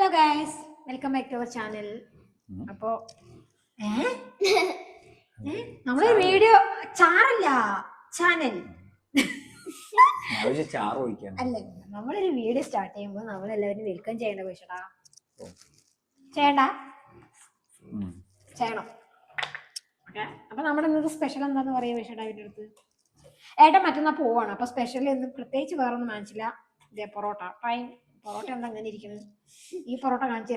Hello guys welcome back to our channel അപ്പോ ഏ? ഏ? നമ്മളെ വീഡിയോ ചാറല്ല ചാനൽ. അല്ല നമ്മളൊരു വീഡിയോ സ്റ്റാർട്ട് ചെയ്യുമ്പോൾ നമ്മളെല്ലാവരും വെൽക്കം ചെയ്യേണ്ട പക്ഷടാ. ചെയ്യണ്ട. ചെയ്യണം. ഓക്കെ. അപ്പൊ നമ്മുടെ ഇന്നത്തെ സ്പെഷ്യൽ എന്താന്ന് പറയാ പക്ഷേടാ അവരുടെ അടുത്ത്? ഏട്ടൻ മറ്റന്നാ പോവാണ്. അപ്പൊ സ്പെഷ്യൽ ഇന്ന് പ്രത്യേകിച്ച് വേറെ ഒന്നും വാങ്ങിച്ചില്ല. ഇതേ പൊറോട്ട. ടൈം പൊറോട്ട എന്താ അങ്ങനെ ഇരിക്കുന്നത്? ഈ പൊറോട്ട കാണിച്ചു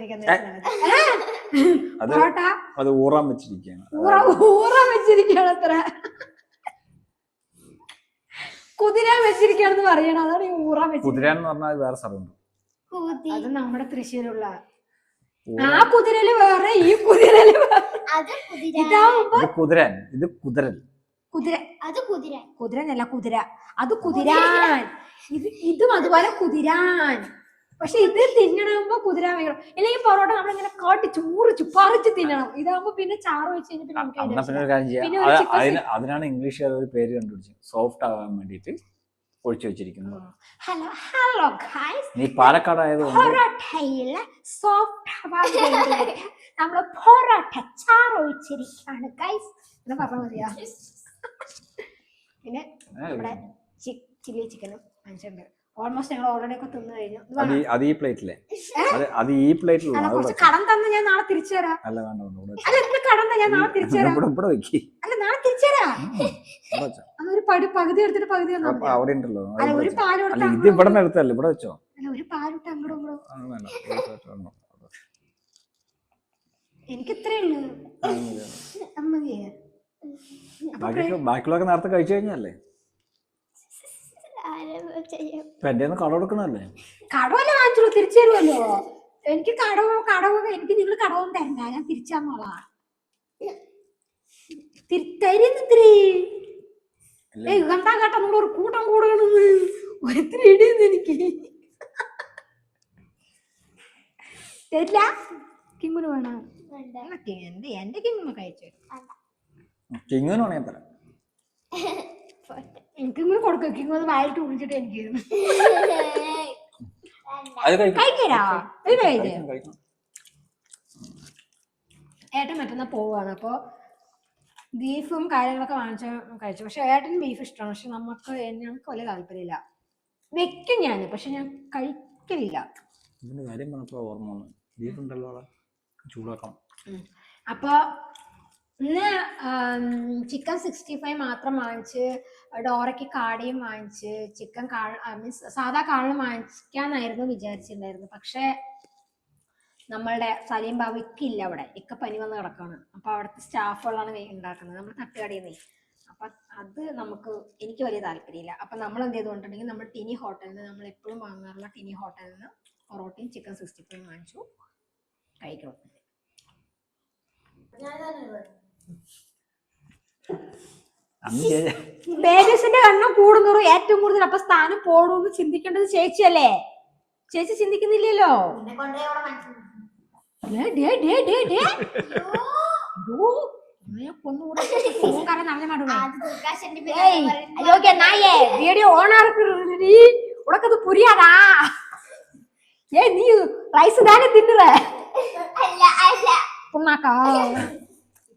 അത് പൊറോട്ട? അത് ഊറാൻ വെച്ചിരിക്കുകയാണ്. ഊറ ഊറ വെച്ചിരിക്കുകയാണ് അത്ര. കുതിര വെച്ചിരിക്കുകയാണെന്ന് പറയണം. അതാണ് ഈ ഊറാൻ വെച്ചിരിക്കുന്നത്. കുതിര എന്ന് പറഞ്ഞാൽ വേറെ സ്ഥലമുണ്ട്. അത് നമ്മുടെ തൃശ്ശൂരുള്ള ആ കുതിരൽ വേറെ ഈ കുതിരയിൽ അത് കുതിര ഇതാവുമ്പോ ഇത് കുതിരൻ. ഇത് കുതിരൻ. കുതിര അത് കുതിര കുതിരനല്ല കുതിര. അത് കുതിരാൻ. ഇത് ഇതും അതുപോലെ കുതിരാൻ. പക്ഷെ ഇത് തിന്നണമ്പോ കുതിര വേണം അല്ലെങ്കിൽ പൊറോട്ട നമ്മളിങ്ങനെ കാട്ടി ചൂറ് പറിച്ച് തിന്നണം. ഇതാകുമ്പോ പിന്നെ ചാറ് വെച്ച് അതിന് അതിനാണ് ഇംഗ്ലീഷ് ഒരു പേര് കണ്ടുപിടിച്ചത്. സോഫ്റ്റ് ആവാൻ വേണ്ടിയിട്ട് ഒഴിച്ചു വെച്ചിരിക്കുന്നത്. ഹലോ ഹലോ ഗൈസ് നീ പാലക്കാട് ആയതുകൊണ്ട് പൊറോട്ടയിൽ സോഫ്റ്റ് വേണ്ടിയിട്ട് നമ്മൾ പൊറോട്ട ചാറ് ഒഴിച്ചിരിക്കാണ് ഗൈസ് എന്ന് പറഞ്ഞാൽ മതിയാ? പിന്നെ നമ്മുടെ ചില്ലി ചിക്കനും വാങ്ങിച്ചിട്ടുണ്ട് ഓൾമോസ്റ്റ് ഞങ്ങൾ ഓൾറെഡി ഒക്കെ തിന്നു കഴിഞ്ഞു. അത് ഈ- അത് ഈ പ്ലേറ്റിലെ. അത് അത് ഈ പ്ലേറ്റിലുള്ള അല്ല അത് കുറച്ച് വെക്ക്. കടം തന്ന് ഞാൻ നാളെ തിരിച്ചു തരാം അല്ല വേണ്ട വേണ്ട ഇവിടെ വെക്ക്. അല്ല എന്ത് കടം തന്നെ ഞാൻ നാളെ തിരിച്ചു തരാം ഇവിടെ ഇവിടെ വെക്കി. അല്ല നാളെ തിരിച്ചു തരാം അന്ന് ഒരു പടി പകുതി എടുത്തിട്ട് പകുതി തന്നാ അപ്പൊ മതിയോ? അവിടെ ഉണ്ടല്ലോ. അത് അല്ല ഇവിടെ ഒരു വെച്ചോ. അല്ല ഇത് ഇവിടെ നിന്ന് എടുത്തല്ലേ ഇവിടെ വെച്ചോ? അല്ല ഒരു പാലിട്ട് അങ്ങോട്ടും ഇങ്ങോട്ടും. ആ, വേണ്ട ഇവിടെ വെച്ചോ, വേണ്ട. എനിക്ക് ഇത്രേ ഉള്ളൂ. ആ, മതി. അമ്മതിയെ ബാക്കി ബാക്കിയുള്ളതൊക്കെ നേരത്തെ കഴിച്ചു കഴിഞ്ഞല്ലേ എന്റെ കട കൊടുക്കണല്ലേ കടവല്ല വാങ്ങിച്ചോളൂ തിരിച്ചു തരുമല്ലോ എനിക്ക് കടവോ കടവോ എനിക്ക് നിങ്ങൾ കടവും തരണ്ട. ഞാൻ തിരിച്ചാന്നോളാ തരുന്നിത്തിരി ഇല്ല. ഏയ് കണ്ടാ കേട്ടോ ഇടിയെന്ന് എനിക്ക്. തരില്ല. കിങ്ങിന് വേണം? എന്റെ എന്റെ കിങ്ങിന് കഴിച്ചു കിങ്ങിന് വേണേ തരാം. പോട്ടെ. എനിക്ക് ഇങ്ങനെ കൊടുക്കുക വായിട്ട് കുടിച്ചിട്ട് എനിക്ക്. ഏട്ടൻ മറ്റന്നാ പോവാണ്. അപ്പോൾ ബീഫും കാര്യങ്ങളൊക്കെ വാങ്ങിച്ച കഴിച്ചു. പക്ഷെ ഏട്ടന് ബീഫ് ഇഷ്ടമാണ്. പക്ഷെ നമുക്ക് ഞങ്ങൾക്ക് വലിയ താല്പര്യമില്ല. വെക്കും ഞാൻ പക്ഷെ ഞാൻ കഴിക്കലില്ല. ഇതിന്റെ കാര്യം പറഞ്ഞപ്പോ ഓർമ്മ വന്നു. ബീഫ് ഉണ്ടല്ലോ ചൂടാക്കണം. അപ്പോൾ ഇന്ന് ചിക്കൻ സിക്സ്റ്റി ഫൈവ് മാത്രം വാങ്ങിച്ച് ഡോറയ്ക്ക് കാടിയും വാങ്ങിച്ച് ചിക്കൻ കാൾ മീൻസ് സാധാ കാളും വാങ്ങിക്കാന്നായിരുന്നു വിചാരിച്ചിട്ടുണ്ടായിരുന്നു പക്ഷേ നമ്മളുടെ സലീം ബാബു ഇക്കില്ല അവിടെ. ഇക്ക പനി വന്ന് കിടക്കാണ്. അപ്പൊ അവിടുത്തെ സ്റ്റാഫുകളാണ് ഉണ്ടാക്കുന്നത്. നമ്മൾ തട്ടുകടയിൽ നിന്ന് അപ്പൊ അത് നമുക്ക് എനിക്ക് വലിയ താല്പര്യമില്ല. അപ്പൊ നമ്മൾ എന്ത് ചെയ്തുകൊണ്ടിട്ടുണ്ടെങ്കിൽ നമ്മൾ ടിനി ഹോട്ടലിൽ നിന്ന് നമ്മൾ എപ്പോഴും വാങ്ങാറുള്ള ടിനി ഹോട്ടലിൽ നിന്ന് പൊറോട്ടയും ചിക്കൻ സിക്സ്റ്റി ഫൈവ് വാങ്ങിച്ചു കഴിക്കണം. അന്ന് ചേ- കണ്ണും എണ്ണം കൂടുന്നോറും ഏറ്റവും കൂടുതൽ അപ്പൊ സ്ഥാനം പോടുമെന്ന് ചിന്തിക്കേണ്ടത് ചേച്ചിയല്ലേ? ചേച്ചി ചിന്തിക്കുന്നില്ലല്ലോ? വീഡിയോ ഓണാക്കി ഉടക്കത് റൈസ് തന്നെ തിന്നുറ അല്ല അല്ല. പുണ്ണാക്ക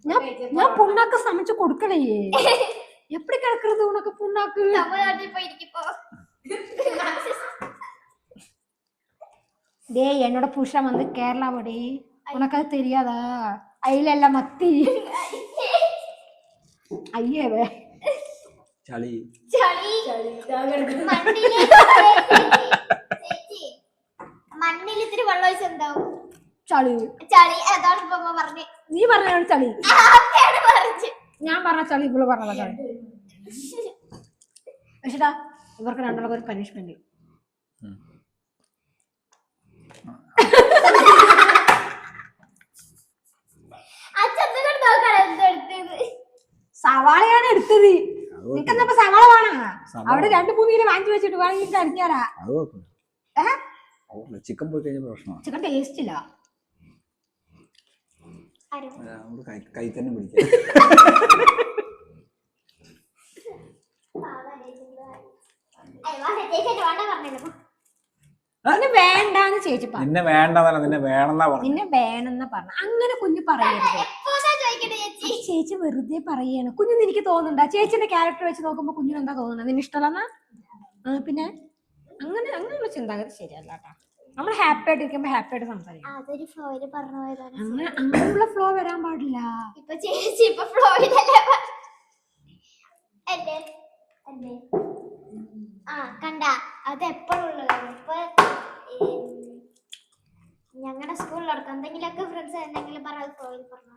ഞാൻ പുണ്ണാക്ക് സമച്ച് കൊടുക്കണേ എപ്പടി കിടക്കരുത് ഉണക്ക് പുണ്ണാക്ക്? ദേ എന്നോട് പുഷ വന്ന് കേരള പൊടി ഉണക്കത് തെരിയാതാ. അയിലെല്ലാം മത്തി. അയ്യവേ ചളി. ചളി. ചളി. അതാണ് പറഞ്ഞേ. നീ പറഞ്ഞ ചളി. ഞാൻ പറഞ്ഞ ചളി ഇവൾ പറഞ്ഞ ചളി. പക്ഷേടാ ഇവർക്ക് രണ്ടുള്ള ഒരു പനിഷ്മെന്റ് സവാളയാണ് എടുത്തത്. നിനക്കെന്താ സവാള വേണം? അവിടെ രണ്ട് മൂന്ന് കിലോ വാങ്ങിച്ചു വെച്ചിട്ട് വേണമെങ്കിൽ അതുകൊള്ളു. ചിക്കൻ പോയി കഴിഞ്ഞ പ്രശ്നമാണ് ചിക്കൻ ടേസ്റ്റ് ഇല്ല. കൈ കൈ തന്നെ പിടിക്കാം. ചേച്ചി നിന്നെ വേണ്ടാന്ന് ചേച്ചി പറഞ്ഞു. നിന്നെ വേണ്ടെന്നല്ല നിന്നെ വേണമെന്നാ പറഞ്ഞു നിന്നെ വേണമെന്ന് പറഞ്ഞു. അങ്ങനെ കുഞ്ഞു പറയരുത്. ചേച്ചി? ചേച്ചി വെറുതെ പറയാണ്. കുഞ്ഞു എനിക്ക് തോന്നുന്നുണ്ടാ. ചേച്ചിന്റെ ക്യാരക്ടർ വെച്ച് നോക്കുമ്പോ കുഞ്ഞിന് എന്താ തോന്നുന്നത്? നിന്നെ ഇഷ്ടമല്ലെന്നാ? പിന്നെ? അങ്ങനെ അങ്ങനെയുള്ള ചിന്താഗതി ശരിയല്ല കേട്ടോ. നമ്മൾ ഹാപ്പി ആയിട്ട് ഇരിക്കുമ്പോൾ ഹാപ്പി ആയിട്ട് സംസാരിക്കും. അതൊരു ഫ്ലോയിൽ പറഞ്ഞു പോയതാണ്. അങ്ങനെ അങ്ങനെയുള്ള ഫ്ലോ വരാൻ പാടില്ല. ഇപ്പൊ ചേച്ചി ഇപ്പൊ ഫ്ലോയിലല്ലേ അല്ലേ എന്റെ ആ കണ്ട. അത് എപ്പോഴും ഉള്ളതാണ് ഇപ്പൊ ഞങ്ങളുടെ സ്കൂളിലടക്കം എന്തെങ്കിലുമൊക്കെ ഫ്രണ്ട്സ് എന്തെങ്കിലും പറയാതെ ഫ്ലോയിൽ പറഞ്ഞു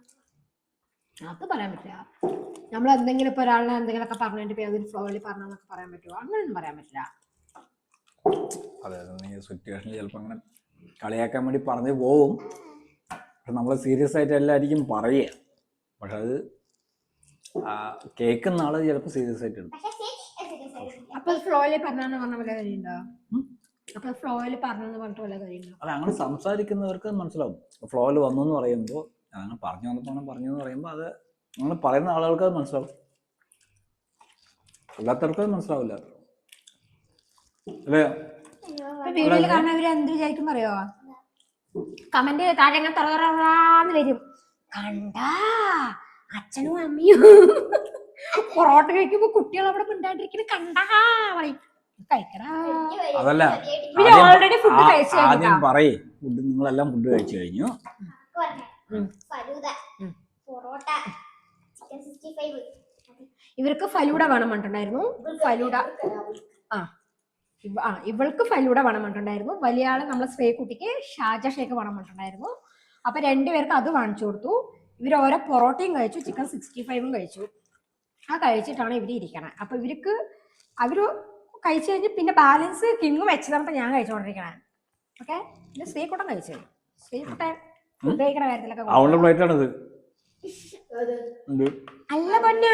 അത് പറയാൻ പറ്റില്ല. നമ്മൾ എന്തെങ്കിലും ഇപ്പൊ ഒരാളിനെ എന്തെങ്കിലുമൊക്കെ പറഞ്ഞിട്ട് ഇപ്പൊ ഏതൊരു ഫ്ലോയിൽ പറഞ്ഞെന്നൊക്കെ പറയാൻ പറ്റുമോ അങ്ങനെയൊന്നും പറയാൻ പറ്റില്ല. അതെ അതെ നീ സിറ്റുവേഷനിൽ ചിലപ്പോൾ അങ്ങനെ കളിയാക്കാൻ വേണ്ടി പറഞ്ഞു പോവും. പക്ഷെ നമ്മൾ സീരിയസ് ആയിട്ട് എല്ലാവർക്കും പറയുക. പക്ഷെ അത് കേൾക്കുന്ന ആൾ ചിലപ്പോൾ സീരിയസ് ആയിട്ട് എടുക്കും. അപ്പൊ ഫ്ലോയിൽ പറഞ്ഞ കാര്യമുണ്ടോ? ഫ്ലോയിൽ കാര്യമുണ്ടോ? അത് അങ്ങനെ സംസാരിക്കുന്നവർക്ക് മനസ്സിലാവും. ഫ്ലോയിൽ വന്നു എന്ന് പറയുമ്പോൾ അങ്ങനെ പറഞ്ഞു വന്നപ്പോൾ പറഞ്ഞു എന്ന് പറയുമ്പോൾ അത് അങ്ങനെ പറയുന്ന ആളുകൾക്ക് അത് മനസ്സിലാവും. അല്ലാത്തവർക്ക് അത് മനസ്സിലാവില്ല. അല്ലേ? വീഡിയോയിൽ കാണാൻ അവർ എന്ത് വിചാരിക്കും പറയോ കമന്റ് താഴെ ഇങ്ങനെ തറതറാന്ന് വരും. കണ്ടാ? അച്ഛനും അമ്മയും. പൊറോട്ട കഴിക്കുമ്പോ കുട്ടികൾ അവിടെ മിണ്ടാണ്ടിരിക്കുന്നത് കണ്ടാ? പറയും. അതല്ല. ആദ്യം- പറയേ. ഫുഡ് നിങ്ങളെല്ലാം ഫുഡ് കഴിച്ചു കഴിഞ്ഞു. ഇവർക്ക് ഫലൂഡ വേണം പറഞ്ഞിട്ടുണ്ടായിരുന്നു. ഫലൂഡ. ആ. ആ ഇവൾക്ക് ഫലൂട വേണം പറഞ്ഞിട്ടുണ്ടായിരുന്നു വലിയ ആൾ നമ്മളെ ശ്രീകുട്ടിക്ക് ഷാജ ഷേക്ക് വേണം പറഞ്ഞിട്ടുണ്ടായിരുന്നു അപ്പൊ രണ്ടുപേർക്ക് അത് വാങ്ങിച്ചു കൊടുത്തു. ഇവർ ഓരോ പൊറോട്ടയും കഴിച്ചു ചിക്കൻ സിക്സ്റ്റി ഫൈവും കഴിച്ചു. ആ കഴിച്ചിട്ടാണ് ഇവർ ഇരിക്കണേ. അപ്പൊ ഇവർക്ക് അവർ കഴിച്ചു കഴിഞ്ഞ് പിന്നെ ബാലൻസ് കിങ് വെച്ചതാണ് ഞാൻ കഴിച്ചുകൊണ്ടിരിക്കണേ ഓക്കെ പിന്നെ ശ്രീകുട്ടൻ കഴിച്ചു. ശ്രീകുട്ടൻ ഫുഡ് കഴിക്കണ കാര്യത്തിലൊക്കെ അല്ല പൊന്ന.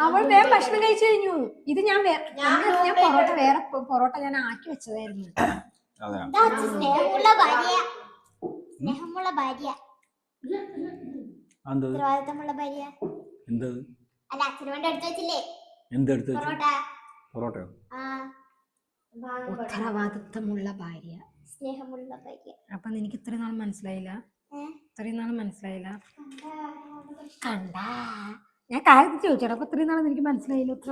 അവൾ വേറെ ഭക്ഷണം കഴിച്ചു കഴിഞ്ഞു. ഇത് ഞാൻ വേ- ഞാൻ ഞാൻ പൊറോട്ട വേറെ പൊ- പൊറോട്ട ഞാൻ ആക്കി വെച്ചതായിരുന്നു. അതെ. സ്നേഹമുള്ള ഭാര്യ. സ്നേഹമുള്ള ഭാര്യ. ഉത്തരവാദിത്തമുള്ള ഭാര്യ. എന്തത് അല്ല അച്ഛന് വേണ്ടി എടുത്തു വെച്ചില്ലേ എന്തെടുത്ത് വെച്ചു? പൊറോട്ട. പൊറോട്ടയോ? ആ. ഉത്തരവാദിത്തമുള്ള ഭാര്യ. സ്നേഹമുള്ള ഭാര്യ. അപ്പൊ നിനക്ക് ഇത്രയും നാൾ മനസ്സിലായില്ല? ഏ? ഇത്രയും നാൾ മനസ്സിലായില്ല? കണ്ടാ? ഞാൻ കാര്യത്തിൽ ചോദിച്ചോടാ അപ്പൊ ഇത്രയും നാളെ എനിക്ക് മനസ്സിലായില്ല ഇത്ര.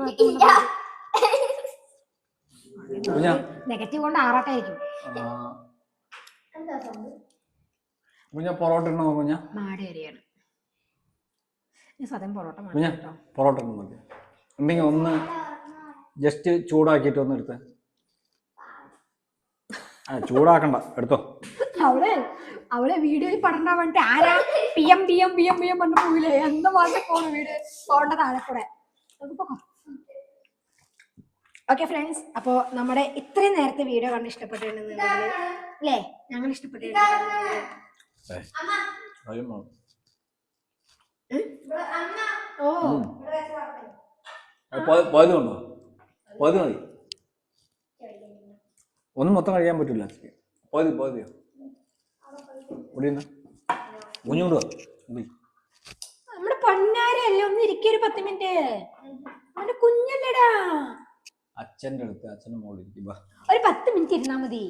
നെഗറ്റീവ് കൊണ്ട് ആറാട്ടായിരിക്കും. പൊറോട്ട ഇടണോ കുഞ്ഞാ? മാടി വരികയാണ് ഞാൻ സത്യം പൊറോട്ട പൊറോട്ട ഉണ്ടെങ്കിൽ ഒന്ന് ജസ്റ്റ് ചൂടാക്കിയിട്ട് ഒന്ന് എടുത്ത്. ആ ചൂടാക്കണ്ട. എടുത്തോ. അവളെ അവളെ വീഡിയോയിൽ പഠന വേണ്ടിട്ട് ആരാ? P M P M P M P M പറഞ്ഞു പോകില്ലേ എന്ന് മാത്രം പോണു വീട്. പോകേണ്ടത് താഴെ കൂടെ? ഓക്കെ ഫ്രണ്ട്സ് അപ്പോ നമ്മുടെ ഇത്രയും നേരത്തെ വീഡിയോ കണ്ട് ഇഷ്ടപ്പെട്ടിട്ടുണ്ടെന്നുണ്ടെങ്കിൽ അല്ലേ? ഞങ്ങൾ. ഓ കൊണ്ടോ? മതി. ഒന്നും മൊത്തം കഴിയാൻ പറ്റില്ല. പകുതി പകുതിയോ? ഇരുന്ന് കുഞ്ഞുകൊണ്ടോ നമ്മുടെ പൊന്നാരല്ലേ ഒന്ന് ഇരിക്കുക ഒരു പത്ത് മിനിറ്റ്. അവന്റെ കുഞ്ഞല്ലേടാ. അച്ഛന്റെ അടുത്ത് അച്ഛന്റെ മോളിൽ ഇരിക്കും ഒരു പത്ത് മിനിറ്റ് ഇരുന്നാ മതി.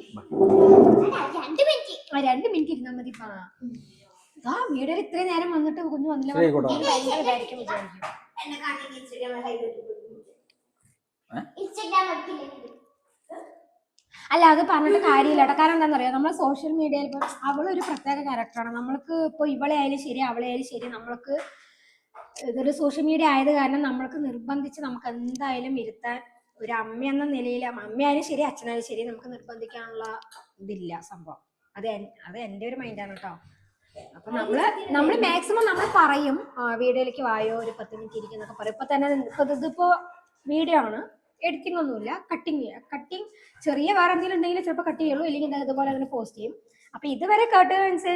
രണ്ട് മിനിറ്റ്. ആ രണ്ട് മിനിറ്റ് ഇരുന്നാ മതി ആ വീടൊരു ഇത്രയും നേരം വന്നിട്ട് കുഞ്ഞു വന്നില്ല. ശരി, അല്ല അത് പറഞ്ഞിട്ട് കാര്യമില്ല കാരണം അറിയാം നമ്മൾ സോഷ്യൽ മീഡിയയിൽ ഇപ്പോൾ അവളൊരു പ്രത്യേക ക്യാരക്ടറാണ് നമ്മൾക്ക് ഇപ്പോൾ ഇവളെ ആയാലും ശരി അവളെ ആയാലും ശരി നമ്മൾക്ക് ഇതൊരു സോഷ്യൽ മീഡിയ ആയത് കാരണം നമ്മൾക്ക് നിർബന്ധിച്ച് നമുക്ക് എന്തായാലും ഇരുത്താൻ ഒരു അമ്മ എന്ന നിലയിൽ അമ്മയായാലും ശരി അച്ഛനായാലും ശരി നമുക്ക് നിർബന്ധിക്കാനുള്ള ഇതില്ല സംഭവം. അത് അത് എന്റെ ഒരു മൈൻഡാണ് കേട്ടോ അപ്പൊ നമ്മൾ നമ്മൾ മാക്സിമം നമ്മൾ പറയും വീഡിയോയിലേക്ക് വായോ ഒരു പത്ത് മിനിറ്റ് ഇരിക്കുന്നൊക്കെ പറയും. ഇപ്പൊ തന്നെ ഇപ്പൊ ഇതിപ്പോ വീഡിയോ ആണ്. എഡിറ്റിംഗ് ഒന്നുമില്ല. കട്ടിങ് കട്ടിങ് ചെറിയ വേറെ എന്തെങ്കിലും ഉണ്ടെങ്കിൽ ചിലപ്പോൾ കട്ട് ചെയ്യുള്ളൂ. ഇല്ലെങ്കിൽ ഇതുപോലെ അങ്ങനെ പോസ്റ്റ് ചെയ്യും. അപ്പൊ ഇതുവരെ കേട്ടത്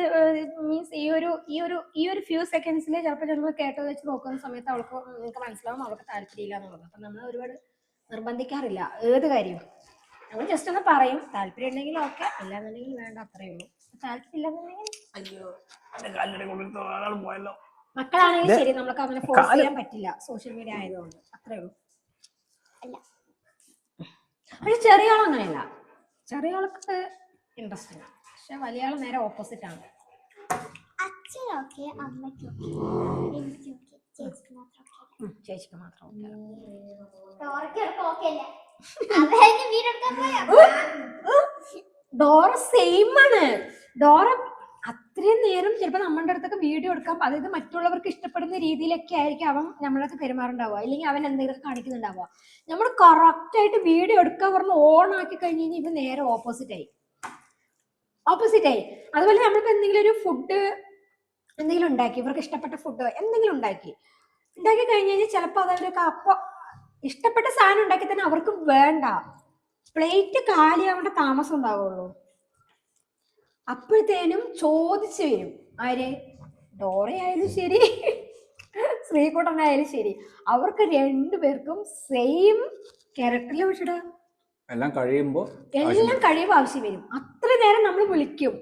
മീൻസ് ഈ ഒരു ഈ ഒരു ഈ ഒരു ഫ്യൂ സെക്കൻഡ്സിൽ ചിലപ്പോൾ ചിലപ്പോൾ കേട്ടത് വെച്ച് നോക്കുന്ന സമയത്ത് അവൾക്ക് നിങ്ങൾക്ക് മനസ്സിലാവും അവൾക്ക് താല്പര്യമില്ല എന്നുള്ളത്. അപ്പൊ നമ്മൾ ഒരുപാട് നിർബന്ധിക്കാറില്ല. ഏത് കാര്യവും നമ്മൾ ജസ്റ്റ് ഒന്ന് പറയും. താല്പര്യം ഉണ്ടെങ്കിൽ ഓക്കെ. അല്ലാന്നുണ്ടെങ്കിൽ വേണ്ട. അത്രയേ ഉള്ളൂ. താല്പര്യം ഇല്ലെന്നുണ്ടെങ്കിൽ അയ്യോ. പോയല്ലോ. മക്കളാണെങ്കിലും ശരി. നമുക്ക് അങ്ങനെ ഫോഴ്സ് ചെയ്യാൻ പറ്റില്ല. സോഷ്യൽ മീഡിയ ആയതുകൊണ്ട്. അത്രേ ഉള്ളൂ. അല്ല. പക്ഷെ ചെറിയ ആൾ അങ്ങനെയല്ല. ചെറിയ ആൾക്ക് ഇൻട്രസ്റ്റിംഗ് പക്ഷെ വലിയ ആൾ നേരെ ഓപ്പോസിറ്റ് ആണ്. അച്ഛനൊക്കെ ചേച്ചിക്ക് മാത്രം ചേച്ചിക്ക് മാത്രം ഡോറ സെയിം ആണ്. ഡോറ അത്രയും നേരം ചിലപ്പോൾ നമ്മളുടെ അടുത്തൊക്കെ വീഡിയോ എടുക്കാം. അതായത് മറ്റുള്ളവർക്ക് ഇഷ്ടപ്പെടുന്ന രീതിയിലൊക്കെ ആയിരിക്കും അവൻ നമ്മളൊക്കെ പെരുമാറുണ്ടാവുക. അല്ലെങ്കിൽ അവൻ എന്തെങ്കിലും കാണിക്കുന്നുണ്ടാവുക. നമ്മൾ കറക്റ്റ് ആയിട്ട് വീഡിയോ എടുക്കാൻ പറഞ്ഞ് ഓൺ ആക്കി കഴിഞ്ഞ് കഴിഞ്ഞാൽ ഇവ നേരെ ഓപ്പോസിറ്റ് ആയി. ഓപ്പോസിറ്റ് ആയി. അതുപോലെ നമ്മളിപ്പോൾ എന്തെങ്കിലും ഒരു ഫുഡ് എന്തെങ്കിലും ഉണ്ടാക്കി ഇവർക്ക് ഇഷ്ടപ്പെട്ട ഫുഡ് എന്തെങ്കിലും ഉണ്ടാക്കി. ഉണ്ടാക്കി കഴിഞ്ഞ് കഴിഞ്ഞാൽ ചിലപ്പോൾ അതവരൊക്കെ അപ്പോൾ ഇഷ്ടപ്പെട്ട സാധനം ഉണ്ടാക്കി തന്നെ അവർക്ക് വേണ്ട. പ്ലേറ്റ് കാലിയാവേണ്ട താമസം ഉണ്ടാവുള്ളൂ. അപ്പോഴത്തേനും ചോദിച്ചു വരും. ആര്? ഡോറയായാലും ശരി. ശ്രീകുട്ടനായാലും ശരി. അവർക്ക് രണ്ടുപേർക്കും സെയിം ക്യാരക്ടറിൽ വിളിച്ചിട്ട് എല്ലാം കഴിയുമ്പോൾ എല്ലാം കഴിയുമ്പോൾ ആവശ്യം വരും. അത്ര നേരം നമ്മൾ വിളിക്കും.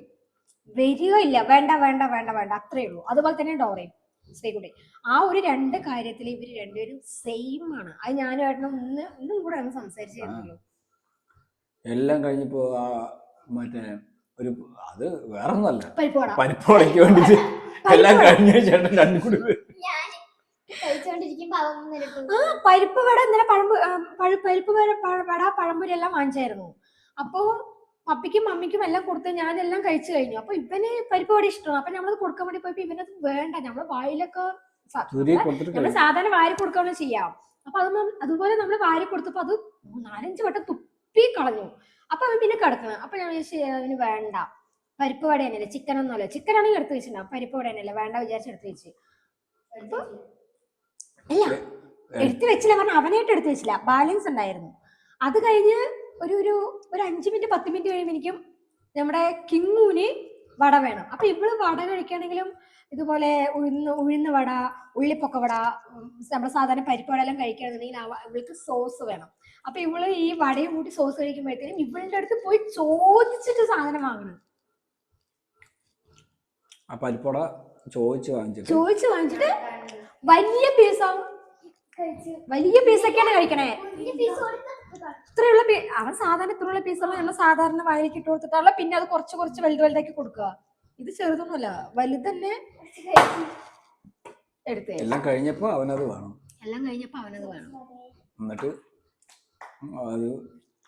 വരികയില്ല വേണ്ട വേണ്ട വേണ്ട വേണ്ട. അത്രേ ഉള്ളൂ. അതുപോലെ തന്നെ ഡോറയും ശ്രീകുട്ടി ആ ഒരു രണ്ട് കാര്യത്തിൽ ഇവർ രണ്ടുപേരും സെയിം ആണ്. അത് ഞാനും ഏട്ടനും ഇന്ന് ഇന്നും കൂടെ ഒന്ന് സംസാരിച്ചിരുന്നല്ലോ എല്ലാം കഴിഞ്ഞപ്പോ മറ്റേ ഒരു അത് വേറെ ഒന്നല്ല വേണ്ടി പരിപ്പോടയ്ക്ക് വേണ്ടിട്ട് എല്ലാം കഴിഞ്ഞ ചേട്ടൻ രണ്ടും കൂടി ആ പരിപ്പ് വട ഇന്നലെ പഴമ്പ് പരിപ്പ് വട പഴ- വട പഴംപൊരി എല്ലാം വാങ്ങിച്ചായിരുന്നു. അപ്പോ പപ്പിക്കും മമ്മിക്കും എല്ലാം കൊടുത്ത് ഞാനെല്ലാം കഴിച്ചു കഴിഞ്ഞു. അപ്പൊ ഇവന് പരിപ്പ് വട ഇഷ്ടമാണ്. അപ്പൊ നമ്മളത് കൊടുക്കാൻ വേണ്ടി പോയപ്പോ ഇവനത് വേണ്ട. നമ്മൾ വായിലൊക്കെ നമ്മൾ. സാധാരണ വാരി കൊടുക്കുകയാണ് ചെയ്യാം. അപ്പൊ അത് അതുപോലെ നമ്മൾ വാരി കൊടുത്തപ്പോ അത് നാലഞ്ച് വട്ടം തുപ്പി കളഞ്ഞു. അപ്പൊ അവൻ പിന്നെ കിടക്കണം. അപ്പൊ ഞാൻ വിചാരിച്ചു അവന് വേണ്ട. പരിപ്പ് വട തന്നെയല്ലേ? ചിക്കൻ ഒന്നുമല്ല. ചിക്കൻ ആണെങ്കിൽ എടുത്ത് വെച്ചിട്ടുണ്ടാവും പരിപ്പ് വട തന്നെയല്ലേ? വേണ്ട വിചാരിച്ച് എടുത്ത് വെച്ച്. അല്ല ഇല്ല. എടുത്തു വെച്ചില്ല പറഞ്ഞ അവനായിട്ട് എടുത്തു വെച്ചില്ല. ബാലൻസ് ഉണ്ടായിരുന്നു. അത് കഴിഞ്ഞ് ഒരു ഒരു ഒരു അഞ്ച് മിനിറ്റ് പത്ത് മിനിറ്റ് കഴിയുമ്പോൾ കഴിയുമ്പോഴേക്കും നമ്മുടെ കിങ്ങൂന് വട വേണം. അപ്പൊ ഇവൾ വട കഴിക്കുകയാണെങ്കിലും ഇതുപോലെ ഉഴുന്ന് ഉഴുന്ന് വട ഉള്ളിപ്പൊക്ക വട നമ്മൾ നമ്മുടെ സാധാരണ പരിപ്പ് വട എല്ലാം കഴിക്കുകയാണെന്നുണ്ടെങ്കിൽ ഇവൾക്ക് സോസ് വേണം. അപ്പൊ ഇവൾ ഈ വടയും കൂട്ടി സോസ് കഴിക്കുമ്പോഴത്തേനും ഇവളുടെ അടുത്ത് പോയി ചോദിച്ചിട്ട് സാധനം വാങ്ങണം. ആ പരിപ്പോട ചോദിച്ച് വാങ്ങിച്ചിട്ട്? ചോദിച്ച് വാങ്ങിച്ചിട്ട് വലിയ പീസാവും വലിയ പീസൊക്കെയാണ് കഴിക്കണേ. ഇത്രയുള്ള അവൻ സാധാരണ ഇത്രയുള്ള പീസുള്ള നമ്മൾ സാധാരണ വായിലേക്ക് ഇട്ട് കൊടുത്തിട്ടുള്ള പിന്നെ അത് കുറച്ച് കുറച്ച് വലുത് വലുതാക്കി കൊടുക്കുക. ഇത് ചെറുതൊന്നുമല്ല വലുത് തന്നെ കുറച്ച് കഴിച്ചു എടുത്തേ. എല്ലാം കഴിഞ്ഞപ്പോ അവനത് വേണം. എല്ലാം കഴിഞ്ഞപ്പോ അവനത് വേണം. എന്നിട്ട് അത്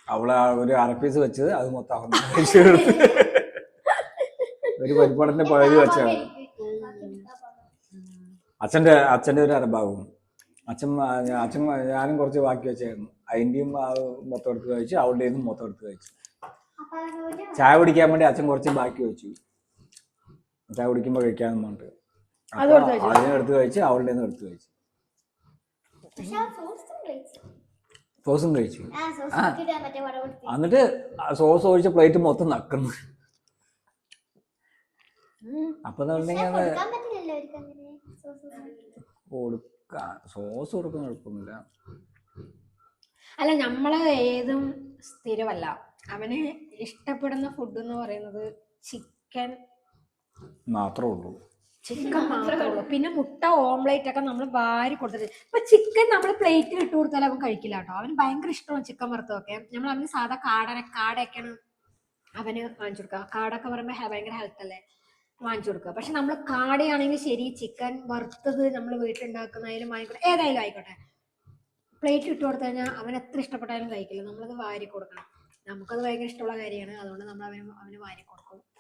അവളെ ഒരു അരപ്പീസ് വെച്ചത് അത് മൊത്തം അവൻ. ഒരു പരിപ്പാടന്റെ പകുതി വെച്ചാണ്. അച്ഛന്റെ അച്ഛന്റെ ഒരു അരഭാഗവും. അച്ഛൻ അച്ഛൻ ഞാനും കുറച്ച് ബാക്കി വെച്ചായിരുന്നു. അതിന്റെയും മൊത്തം എടുത്ത് കഴിച്ചു അവളുടെയും മൊത്തം എടുത്ത് കഴിച്ചു. ചായ കുടിക്കാൻ വേണ്ടി അച്ഛൻ കുറച്ച് ബാക്കി വെച്ചു. ചായ കുടിക്കുമ്പോൾ കഴിക്കാമെന്ന് പറഞ്ഞിട്ട്. അതിനെ എടുത്ത് കഴിച്ച് അവളുടെ എടുത്ത് കഴിച്ചു. സോസും കഴിച്ചു. എന്നിട്ട് സോസ് ഒഴിച്ച പ്ലേറ്റ് മൊത്തം നക്കുന്നു. അപ്പൊ കൊടുക്കാൻ സോസ്. കൊടുക്കുന്ന കുഴപ്പമൊന്നുമില്ല. അല്ല നമ്മൾ ഏതും സ്ഥിരമല്ല. അവന് ഇഷ്ടപ്പെടുന്ന ഫുഡ് എന്ന് പറയുന്നത് ചിക്കൻ മാത്രമേ ഉള്ളൂ. ചിക്കൻ മാത്രമേ ഉള്ളൂ. പിന്നെ മുട്ട ഓംലേറ്റ് ഒക്കെ നമ്മൾ വാരി കൊടുത്തത് ഇപ്പൊ ചിക്കൻ നമ്മൾ പ്ലേറ്റിൽ ഇട്ട് കൊടുത്താൽ അവൻ കഴിക്കില്ല കേട്ടോ. അവന് ഭയങ്കര ഇഷ്ടമാണ് ചിക്കൻ വറുത്തതൊക്കെ. നമ്മൾ അവന് സാധാ കാടന കാടയൊക്കെയാണ് അവന് വാങ്ങിച്ചു കൊടുക്കുക. കാടൊക്കെ പറയുമ്പോൾ ഹെ- ഭയങ്കര ഹെൽത്ത് അല്ലേ? വാങ്ങിച്ചു കൊടുക്കുക. പക്ഷെ നമ്മൾ കാടയാണെങ്കിൽ ശരി ചിക്കൻ വറുത്തത് നമ്മൾ വീട്ടിലുണ്ടാക്കുന്നതിലും ആയിക്കോട്ടെ ഏതായാലും ആയിക്കോട്ടെ. പ്ലേറ്റ് ഇട്ട് കൊടുത്തു കഴിഞ്ഞാൽ അവൻ എത്ര ഇഷ്ടപ്പെട്ടാലും കഴിക്കില്ല. നമ്മളത് വാരി കൊടുക്കണം. നമുക്കത് ഭയങ്കര ഇഷ്ടമുള്ള കാര്യമാണ്. അതുകൊണ്ട് നമ്മൾ അവന് അവന് വാരി കൊടുക്കും.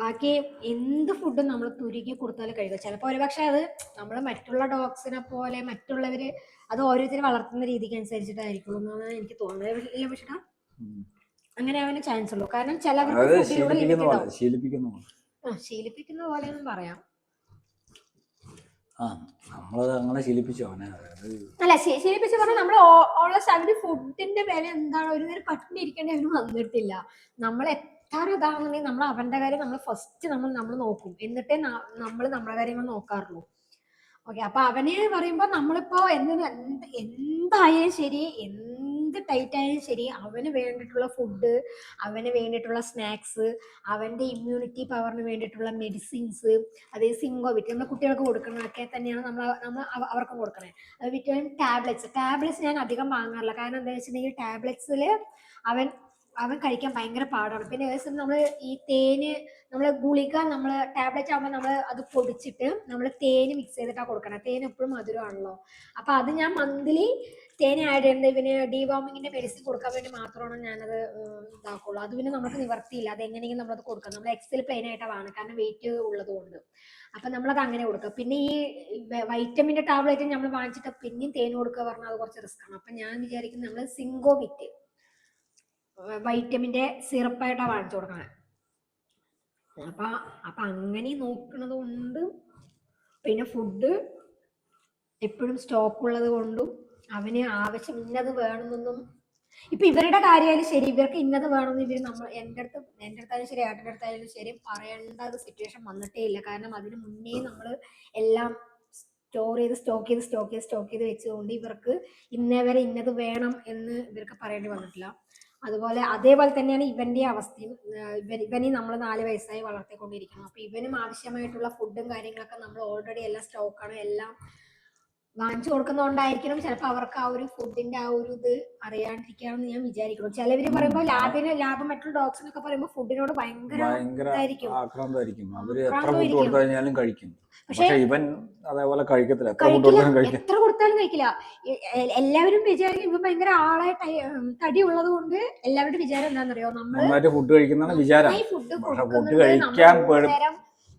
ബാക്കി എന്ത് ഫുഡും നമ്മൾ തുരുക്കി കൊടുത്താലും കഴിക്കും. ചിലപ്പോൾ ഒരുപക്ഷെ അത് നമ്മൾ മറ്റുള്ള ഡോഗ്സിനെ പോലെ മറ്റുള്ളവര് അത് ഓരോരുത്തരും വളർത്തുന്ന രീതിക്ക് അനുസരിച്ചിട്ടായിരിക്കുള്ളൂ എന്നാണ് എനിക്ക് തോന്നുന്നത്. പക്ഷേ അങ്ങനെ അവന് ചാൻസ് ഉള്ളൂ. കാരണം ചിലവർക്ക് ശീലിപ്പിക്കുന്ന പോലെ എന്നും പറയാം. അങ്ങനെ ശീലിപ്പിച്ചു അവനെ? അല്ല ശീലിപ്പിച്ചു പറഞ്ഞാൽ നമ്മൾ അവർ ഫുഡിന്റെ വില എന്താണ്? ഒരു നേരം പട്ടിണി ഇരിക്കേണ്ടി അവന് വന്നിട്ടില്ല. നമ്മൾ എത്ര ഇതാണെന്നുണ്ടെങ്കിൽ നമ്മൾ അവന്റെ കാര്യം നമ്മൾ ഫസ്റ്റ് നമ്മൾ നമ്മൾ നോക്കും. എന്നിട്ടേ നമ്മൾ നമ്മളെ കാര്യങ്ങൾ നോക്കാറുള്ളൂ. ഓക്കെ അപ്പൊ അവനെ പറയുമ്പോ നമ്മളിപ്പോ എന്ത് എന്തായാലും ശരി എന്ത് ടൈറ്റ് ആയാലും ശരി അവന് വേണ്ടിയിട്ടുള്ള ഫുഡ് അവന് വേണ്ടിയിട്ടുള്ള സ്നാക്സ് അവന്റെ ഇമ്മ്യൂണിറ്റി പവറിന് വേണ്ടിയിട്ടുള്ള മെഡിസിൻസ് അതേ സിങ്കോവിറ്റ് നമ്മൾ കുട്ടികൾക്ക് കൊടുക്കണമൊക്കെ തന്നെയാണ് നമ്മൾ നമ്മൾ അവർക്ക് കൊടുക്കണേ. അത് വിറ്റാമിൻ ടാബ്ലറ്റ്സ് ടാബ്ലറ്റ്സ് ഞാൻ അധികം വാങ്ങാറില്ല. കാരണം എന്താ വെച്ചിട്ടുണ്ടെങ്കിൽ ടാബ്ലറ്റ്സിൽ അവൻ അവൻ കഴിക്കാൻ ഭയങ്കര പാടാണ്. പിന്നെ നമ്മൾ ഈ തേന് നമ്മൾ ഗുളിക നമ്മൾ ടാബ്ലറ്റ് ആകുമ്പോൾ നമ്മൾ അത് പൊടിച്ചിട്ട് നമ്മൾ തേന് മിക്സ് ചെയ്തിട്ടാണ് കൊടുക്കണം. തേൻ എപ്പോഴും മധുരമാണല്ലോ അപ്പൊ അത് ഞാൻ മന്ത്ലി തേൻ ആഡ് ചെയ്യുന്നത് ഇവന് ഡീവാമിങ്ങിന്റെ മെഡിസിൻ കൊടുക്കാൻ വേണ്ടി മാത്രമാണ് ഞാനത് ഇതാക്കുള്ളൂ. അത് പിന്നെ നമുക്ക് നിവർത്തിയില്ല. അത് എങ്ങനെയെങ്കിലും നമ്മളത് കൊടുക്കാം നമ്മൾ എക്സൽ പ്ലെയിൻ ആയിട്ടാണ് കാരണം വെയിറ്റ് ഉള്ളത് കൊണ്ട്. അപ്പൊ നമ്മളത് അങ്ങനെ കൊടുക്കുക പിന്നെ ഈ വൈറ്റമിന്റെ ടാബ്ലറ്റ് നമ്മൾ വാങ്ങിച്ചിട്ട് പിന്നെയും തേൻ കൊടുക്കുക പറഞ്ഞാൽ അത് കുറച്ച് റിസ്ക് ആണ്. അപ്പൊ ഞാൻ വിചാരിക്കുന്നത് നമ്മൾ സിങ്കോ വിറ്റ് വൈറ്റമിന്റെ സിറപ്പായിട്ടാണ് വാങ്ങിച്ചു കൊടുക്കണേ. അപ്പൊ അപ്പൊ അങ്ങനെ നോക്കണത് കൊണ്ട് പിന്നെ ഫുഡ് എപ്പോഴും സ്റ്റോക്ക് ഉള്ളത് കൊണ്ടും അവന് ആവശ്യം ഇന്നത് വേണമെന്നൊന്നും ഇപ്പൊ ഇവരുടെ കാര്യമായാലും ശരി ഇവർക്ക് ഇന്നത് വേണമെന്ന് ഇവർ നമ്മൾ എന്റെ അടുത്ത് എന്റെ അടുത്തായാലും ശരി ഏട്ടന്റെ അടുത്തായാലും ശരി പറയേണ്ട ഒരു സിറ്റുവേഷൻ വന്നിട്ടേ ഇല്ല. കാരണം അതിന് മുന്നേ നമ്മൾ എല്ലാം സ്റ്റോർ ചെയ്ത് സ്റ്റോക്ക് ചെയ്ത് സ്റ്റോക്ക് ചെയ്ത് സ്റ്റോക്ക് ചെയ്ത് വെച്ചതുകൊണ്ട് ഇവർക്ക് ഇന്നേ വരെ ഇന്നത് വേണം എന്ന് ഇവർക്ക് പറയേണ്ടി വന്നിട്ടില്ല. അതുപോലെ അതേപോലെ തന്നെയാണ് ഇവന്റെ അവസ്ഥയും ഇവൻ ഇവനെ നമ്മൾ നാല് വയസ്സായി വളർത്തിക്കൊണ്ടിരിക്കണം അപ്പൊ ഇവനും ആവശ്യമായിട്ടുള്ള ഫുഡും കാര്യങ്ങളൊക്കെ നമ്മൾ ഓൾറെഡി എല്ലാം സ്റ്റോക്കാണ് എല്ലാം വാങ്ങിച്ചു കൊടുക്കുന്നതുകൊണ്ടായിരിക്കണം ചിലപ്പോൾ അവർക്ക് ആ ഒരു ഫുഡിന്റെ ആ ഒരു ഇത് അറിയാണ്ടിരിക്കാന്ന് ഞാൻ വിചാരിക്കുന്നു. ചിലവര് പറയുമ്പോൾ ലാബിന് ലാബ് മറ്റുള്ള ഡോഗ്സിനൊക്കെ പറയുമ്പോൾ ഫുഡിനോട് ഭയങ്കര ഇതായിരിക്കും. അവർ എത്ര ഫുഡ്. കൊടുത്തു കഴിഞ്ഞാലും കഴിക്കും. പക്ഷെ ഇവൻ അതേപോലെ കഴിക്കത്തില്ല. എത്ര ഫുഡ് കൊടുത്താലും കഴിക്കും എത്ര കൊടുത്താലും കഴിക്കില്ല. എല്ലാവരും വിചാരിക്കും ഇവൻ ഭയങ്കര ആളെ തടി ഉള്ളത് കൊണ്ട് എല്ലാവരുടെ വിചാരം എന്താണെന്നറിയോ? നമ്മൾ ഫുഡ് കഴിക്കുന്നതാണ് വിചാരം. ഫുഡ് കഴിക്കാൻ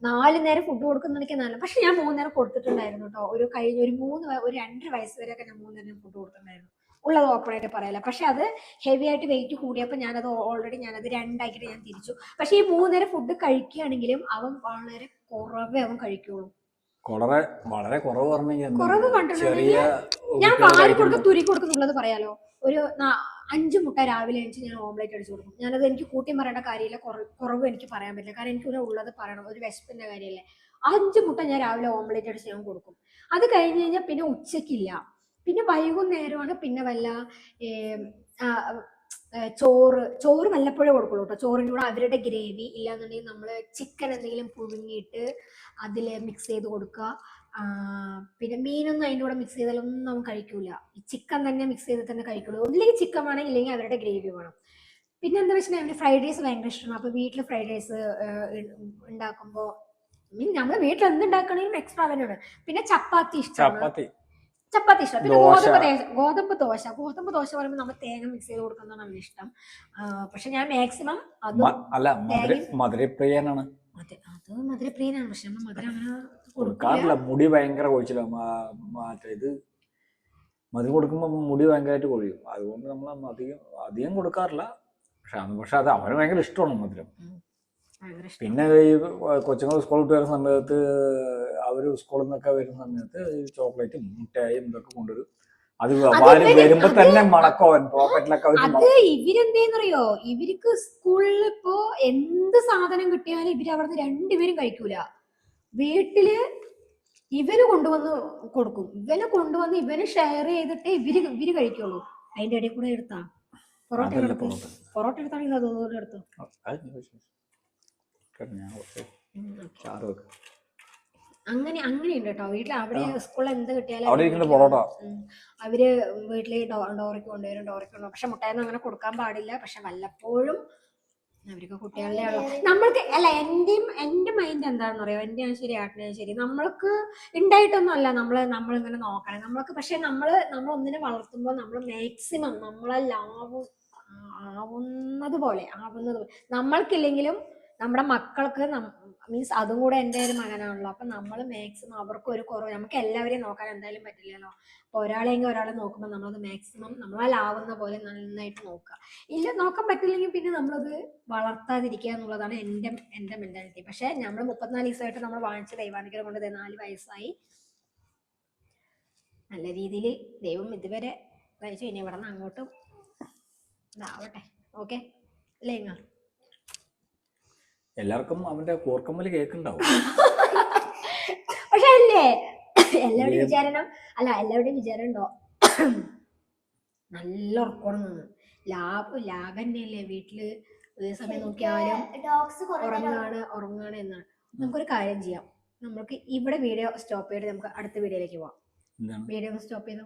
നാല് നേരം ഫുഡ് കൊടുക്കുന്നതൊക്കെ നല്ല പക്ഷെ ഞാൻ മൂന്ന് നേരം കൊടുത്തിട്ടുണ്ടായിരുന്നു കേട്ടോ ഒരു കഴിഞ്ഞ ഒരു മൂന്ന് ഒരു രണ്ടര വയസ്സ് വരെയൊക്കെ ഞാൻ മൂന്ന് നേരം ഫുഡ് കൊടുത്തിട്ടുണ്ടായിരുന്നു. ഉള്ളത് ഓപ്പൺ ആയിട്ട് പറയല പക്ഷെ അത് ഹെവി ആയിട്ട് വെയിറ്റ് കൂടിയപ്പോൾ ഞാനത് ഓൾറെഡി ഞാനത് രണ്ടാക്കിയിട്ട് ഞാൻ തിരിച്ചു. പക്ഷെ ഈ മൂന്ന് നേരം ഫുഡ് കഴിക്കുകയാണെങ്കിലും അവൻ വളരെ കുറവേ അവൻ കഴിക്കുള്ളൂ. വളരെ വളരെ കുറവ് പറഞ്ഞെങ്കിൽ കുറവ് കണ്ടിട്ടുണ്ടെങ്കിൽ ഞാൻ പാൽ കൊടുക്ക തുരി കൊടുക്കുന്നുള്ളത് പറയാലോ. ഒരു അഞ്ച് മുട്ട രാവിലെ എണീച്ച് ഞാൻ ഓംലേറ്റ് അടിച്ചു കൊടുക്കും. ഞാനത് എനിക്ക് കൂട്ടി പറയേണ്ട കാര്യമില്ല. കുറ- കുറവ് എനിക്ക് പറയാൻ പറ്റില്ല. കാരണം എനിക്ക് ഉള്ളത് പറയണം. ഒരു വിശപ്പിന്റെ കാര്യമല്ലേ. അഞ്ച് മുട്ട ഞാൻ രാവിലെ ഓംലേറ്റ് അടിച്ച് ഞാൻ കൊടുക്കും. അത് കഴിഞ്ഞ് കഴിഞ്ഞാൽ പിന്നെ ഉച്ചക്കില്ല. പിന്നെ വൈകുന്നേരമാണ് പിന്നെ വല്ല ചോറ് ചോറ് വല്ലപ്പോഴേ കൊടുക്കുള്ളൂ കേട്ടോ. ചോറിന്റെ കൂടെ അവരുടെ ഗ്രേവി ഇല്ലാന്നുണ്ടെങ്കിൽ നമ്മൾ ചിക്കൻ എന്തെങ്കിലും പുഴുങ്ങിയിട്ട് അതിൽ മിക്സ് ചെയ്ത് കൊടുക്കുക. പിന്നെ മീനൊന്നും അതിന്റെ കൂടെ മിക്സ് ചെയ്താലൊന്നും നമുക്ക് കഴിക്കൂല. ഈ ചിക്കൻ തന്നെ മിക്സ് ചെയ്ത് തന്നെ കഴിക്കുള്ളൂ. ഒന്നില്ലെങ്കിൽ ചിക്കൻ വേണം ഇല്ലെങ്കിൽ അവരുടെ ഗ്രേവി വേണം. പിന്നെ എന്താ വെച്ചിട്ടുണ്ടെങ്കിൽ ഫ്രൈഡ് റൈസ് ഭയങ്കര ഇഷ്ടമാണ്. അപ്പോൾ വീട്ടിൽ ഫ്രൈഡ് റൈസ് ഉണ്ടാക്കുമ്പോൾ മീൻ നമ്മൾ വീട്ടിൽ എന്ത് ഉണ്ടാക്കണമെങ്കിലും എക്സ്ട്രാ തന്നെയാണ് പിന്നെ ചപ്പാത്തി ഇഷ്ടമാണ്. ചപ്പാത്തി. ഇഷ്ടം പിന്നെ ഗോതമ്പ് ദോശ ഗോതമ്പ് ദോശ. ഗോതമ്പ് ദോശ പറയുമ്പോൾ നമ്മൾ തേങ്ങ മിക്സ് ചെയ്ത് കൊടുക്കുന്നതാണ് നമ്മൾ ഇഷ്ടം. പക്ഷെ ഞാൻ മാക്സിമം അല്ല മധുര മധുരപ്രിയനാണ്. അത് മധുരപ്രിയനാണ്. പക്ഷെ നമ്മൾ മധുരം അങ്ങനെ കൊടുക്കാറില്ല. മുടി ഭയങ്കര കൊഴിച്ചില്ല മറ്റേ ഇത് മധുരം കൊടുക്കുമ്പോൾ മുടി ഭയങ്കരമായിട്ട് കൊഴിയും. അതുകൊണ്ട് നമ്മൾ അധികം അധികം കൊടുക്കാറില്ല. പക്ഷെ അന്ന് പക്ഷെ അത് അവന് ഭയങ്കര ഇഷ്ടമാണ് മധുരം. പിന്നെ ഈ കൊച്ചുങ്ങൾ സ്കൂളിൽ വിട്ട് വരുന്ന സമയത്ത് അവർ സ്കൂളിൽ നിന്നൊക്കെ വരുന്ന സമയത്ത് ഈ ചോക്ലേറ്റും മുട്ടായും ഇതൊക്കെ കൊണ്ടുവരും. അത് വാരി വരുമ്പോ തന്നെ മണക്കോ അവൻ പോക്കറ്റിലൊക്കെ അത് ഇവരെന്തേന്നറിയോ? ഇവർക്ക് സ്കൂളിൽ ഇപ്പോ എന്ത് സാധനം കിട്ടിയാലും ഇവർ അവിടുന്ന് രണ്ടുപേരും കഴിക്കൂല. വീട്ടിൽ ഇവർ കൊണ്ടുവന്ന് കൊടുക്കും. ഇവർ കൊണ്ടുവന്ന് ഇവർ ഷെയർ ചെയ്തിട്ട് ഇവർ ഇവർ കഴിക്കുള്ളൂ. അതിന്റെ ഇടയിൽ കൂടെ എടുത്താ. പൊറോട്ട എടുത്തു? പൊറോട്ട. എടുത്താണെങ്കിൽ അതുപോലെ എടുത്തു? ചാറ് വെക്കാം. അങ്ങനെ അങ്ങനെയുണ്ട് കേട്ടോ. വീട്ടിൽ അവിടെ സ്കൂളിൽ എന്ത് കിട്ടിയാലും അവർ വീട്ടിൽ പൊറോട്ട. അവർ വീട്ടിൽ ഡോറയ്ക്ക് കൊണ്ടുവരും ഡോറയ്ക്ക് കൊണ്ടുവരും. പക്ഷെ മുട്ടായൊന്നും അങ്ങനെ കൊടുക്കാൻ പാടില്ല. പക്ഷെ വല്ലപ്പോഴും അവർക്ക് കുട്ടികളുടെ ഉള്ളൂ. നമ്മൾക്ക് അല്ല എന്റെയും എന്റെ മൈൻഡ് എന്താണെന്ന് അറിയോ? എന്റെ ആണ് ശരി ആട്ടിനെ ശരി. നമ്മൾക്ക് ഉണ്ടായിട്ടൊന്നും അല്ല. നമ്മൾ ഇങ്ങനെ നോക്കണം. നമ്മൾക്ക് പക്ഷെ നമ്മൾ നമ്മൾ ഒന്നിനെ വളർത്തുമ്പോൾ നമ്മൾ മാക്സിമം നമ്മളെ ലാഭം ആവുന്നത് പോലെ ആവുന്നത് പോലെ. നമ്മൾക്കില്ലെങ്കിലും നമ്മുടെ മക്കൾക്ക് മീൻസ് അതും കൂടെ എന്റെ ഒരു മകനാണല്ലോ. അപ്പൊ നമ്മൾ മാക്സിമം അവർക്കും ഒരു കുറവ്. നമുക്ക് എല്ലാവരെയും നോക്കാൻ എന്തായാലും പറ്റില്ലല്ലോ. അപ്പൊ ഒരാളെങ്കിൽ ഒരാളെ നോക്കുമ്പോൾ നമ്മളത് മാക്സിമം നമ്മളാലാവുന്ന പോലെ നന്നായിട്ട് നോക്കുക. ഇല്ല നോക്കാൻ പറ്റില്ലെങ്കിൽ പിന്നെ നമ്മളത് വളർത്താതിരിക്കുക എന്നുള്ളതാണ് എന്റെ എന്റെ മെന്റാലിറ്റി പക്ഷെ നമ്മൾ മുപ്പത്തിനാല് ദിവസമായിട്ട് നമ്മൾ വാങ്ങിച്ച ദൈവാനുഗ്രഹം കൊണ്ട് നാല് വയസ്സായി. നല്ല രീതിയിൽ ദൈവം ഇതുവരെ വായിച്ചു ഇനി ഇവിടെ നിന്ന് അങ്ങോട്ടും ഇതാവട്ടെ. ഓക്കെ? അല്ലേ ഇങ്ങ? എല്ലാവർക്കും അവന്റെ കോർക്കമ്മൽ കേക്കുണ്ടാവും പക്ഷെ അല്ലേ? എല്ലാവരുടെയും? വിചാരണം അല്ല എല്ലാവരുടെയും വിചാരം ഉണ്ടോ? നല്ല ഉറക്കണം ലാഭ ലാഭം തന്നെയല്ലേ വീട്ടിൽ ഏത് സമയം നോക്കിയാലും ഉറങ്ങാണ് ഉറങ്ങാണ് എന്നാണ്. നമുക്കൊരു കാര്യം ചെയ്യാം. നമുക്ക് ഇവിടെ വീഡിയോ സ്റ്റോപ്പ് ചെയ്തിട്ട് നമുക്ക് അടുത്ത വീഡിയോയിലേക്ക് പോവാം. വീഡിയോ സ്റ്റോപ്പ് ചെയ്തോ